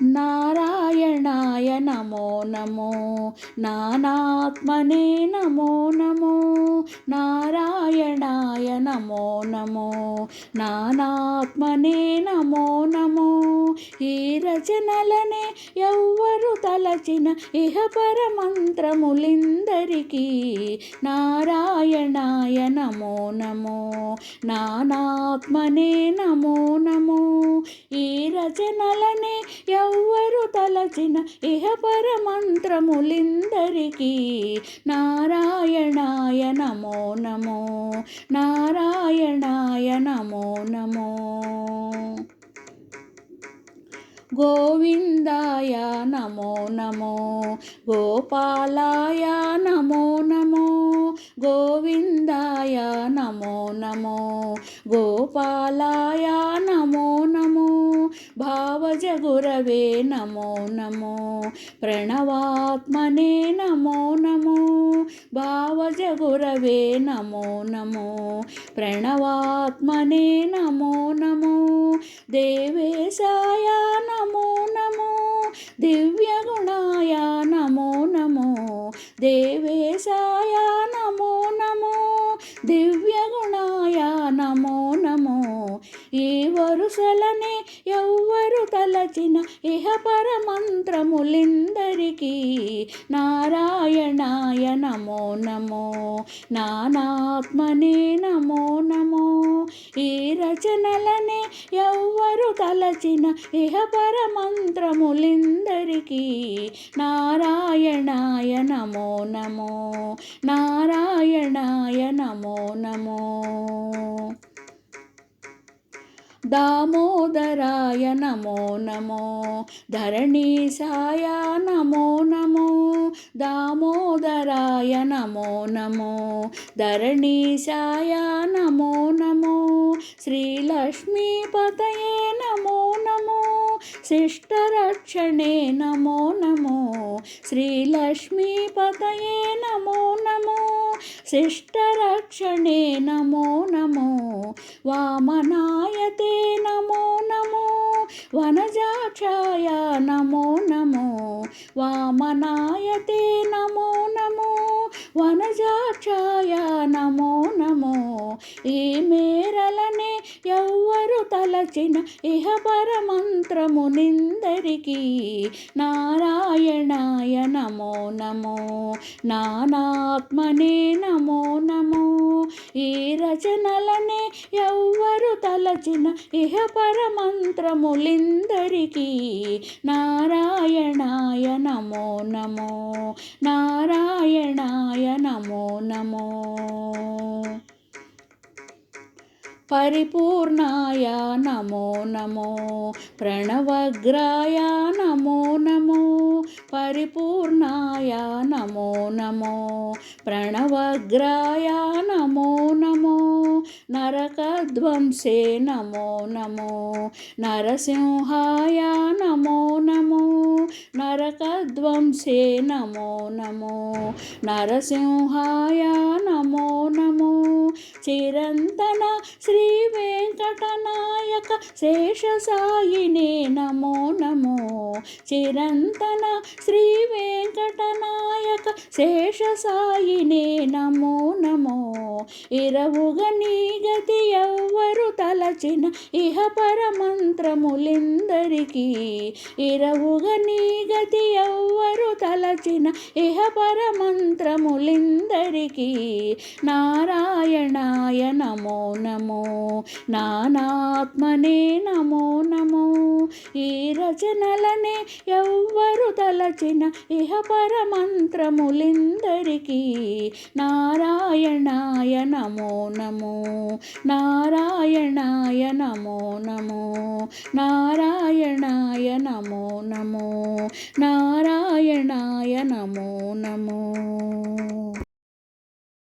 Nara. నారాయణాయ నమో నమో. నానాత్మనే నమో నమో. నారాయణాయ నమో నమో. నానాత్మనే నమో నమో. ఈ రచనలనే ఎవ్వరు తలచిన ఇహ పరమంత్రములిందరికీ. నారాయణాయ నమో నమో. నానాత్మనే నమో నమో. ఈ రచనలనే ఎవ్వరు తల తలచిన ఇహ పరమంత్రములిందరికీ. నారాయణాయ నమో నమో నారాయణాయ నమో నమో. గోవిందాయ నమో నమో గోపాలాయ నమో నమో గోవిందాయ నమో నమో గోపాలాయ गुरवे नमो नमो प्रणवात्मने नमो नमो भावज गुरवे नमो नमो प्रणवात्मने नमो नमो देवेशाय नमो नमो दिव्यगुणाय नमो नमो देवे ఈ వరుసలనే ఎవ్వరు తలచిన ఇహ పరమంత్రములిందరికీ. నారాయణాయ నమో నమో నానాత్మనే నమో నమో. ఈ రచనలనే ఎవ్వరు తలచిన ఇహ పరమంత్రములిందరికీ. నారాయణాయ నమో నమో నారాయణాయ దామోదరాయ నమో నమో. ధరణీసాయ నమో నమో. దామోదరాయ నమో నమో. ధరణీసాయ నమో నమో. శ్రీలక్ష్మీపతయే నమో నమో. శిష్టరక్షణే నమో నమో. శ్రీలక్ష్మీపతయే నమో నమో. శిష్టరక్షణే నమో నమో. వామనాయతే నమో నమో వనజాక్షాయ నమో నమో వామనాయతే నమో నమో వనజాక్షాయ నమో నమో ఈ మేరలనే ఎవ్వరు తలచిన ఇహ పరమంత్రమునిందరికీ నారాయణాయ నమో నమో నానాత్మనే నమో నమో ఈ రచనలనే ఎవ్వరు తలచిన ఇహ పరమంత్రములిందరికీ. నారాయణాయ నమో నమో నారాయణాయ నమో నమో. పరిపూర్ణాయ నమో నమో ప్రణవగ్రాయ నమో నమో పరిపూర్ణాయ నమో నమో. ప్రణవగ్రాయ నమో నమో నరకధ్వంసే నమో నమో నరసింహాయ నమో నమో నరకధ్వంసే నమో నమో నరసింహాయ నమో నమో చిరంతన శ్రీ వెంకటనాయక శేషసాయినే నమో నమో చిరంతన శ్రీ వెంకటనాయక శేష సాయినే నమో నమో. ఇరవుగ నీ గతి ఎవ్వరు తలచిన ఇహ పరమంత్రములిందరికీ? ఇరవుగ నీ గతి ఎవ్వరు తలచిన ఇహ పరమంత్రములిందరికీ నారాయణాయ నమో నమో నానాత్మనే నమో నమో. ఈ రచనలనే ఎవ్వరు తలచిన ఇహ పరమంత్రములిందరికీ నారాయణాయ నమో నమో నారాయణాయ నమో నమో నారాయణాయ నమో నమో నారాయణ నమో నమో